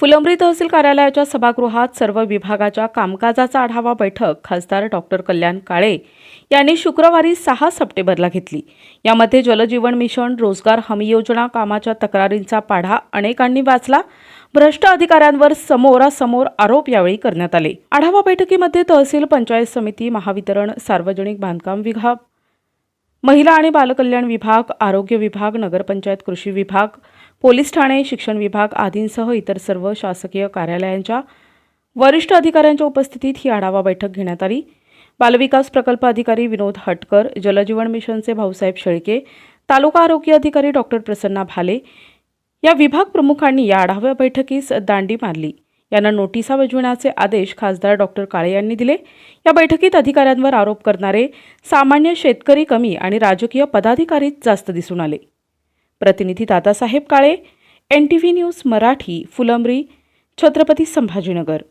फुलंब्री तहसील कार्यालयाच्या सभागृहात सर्व विभागाच्या कामकाजाचा आढावा बैठक खासदार डॉक्टर कल्याण काळे यांनी शुक्रवारी सहा सप्टेंबरला घेतली. यामध्ये जलजीवन मिशन रोजगार हमी योजना कामाच्या तक्रारींचा पाढा अनेकांनी वाचला. भ्रष्ट अधिकाऱ्यांवर समोरासमोर आरोप यावेळी करण्यात आले. आढावा बैठकीमध्ये तहसील पंचायत समिती महावितरण सार्वजनिक बांधकाम विभाग महिला आणि बालकल्याण विभाग आरोग्य विभाग नगरपंचायत कृषी विभाग पोलीस ठाणे शिक्षण विभाग आदींसह इतर सर्व शासकीय कार्यालयांच्या वरिष्ठ अधिकाऱ्यांच्या उपस्थितीत ही आढावा बैठक घेण्यात आली. बालविकास प्रकल्प अधिकारी विनोद हटकर जलजीवन मिशनचे भाऊसाहेब शेळके तालुका आरोग्य अधिकारी डॉक्टर प्रसन्ना भाले या विभाग प्रमुखांनी या आढाव्या बैठकीस दांडी मारली. यांना नोटिसा बजविण्याचे आदेश खासदार डॉक्टर काळे यांनी दिले. या बैठकीत अधिकाऱ्यांवर आरोप करणारे सामान्य शेतकरी कमी आणि राजकीय पदाधिकारीच जास्त दिसून आले. प्रतिनिधी Dadasaheb Kale N T V news Marathi Phulambri Chhatrapati Sambhajinagar.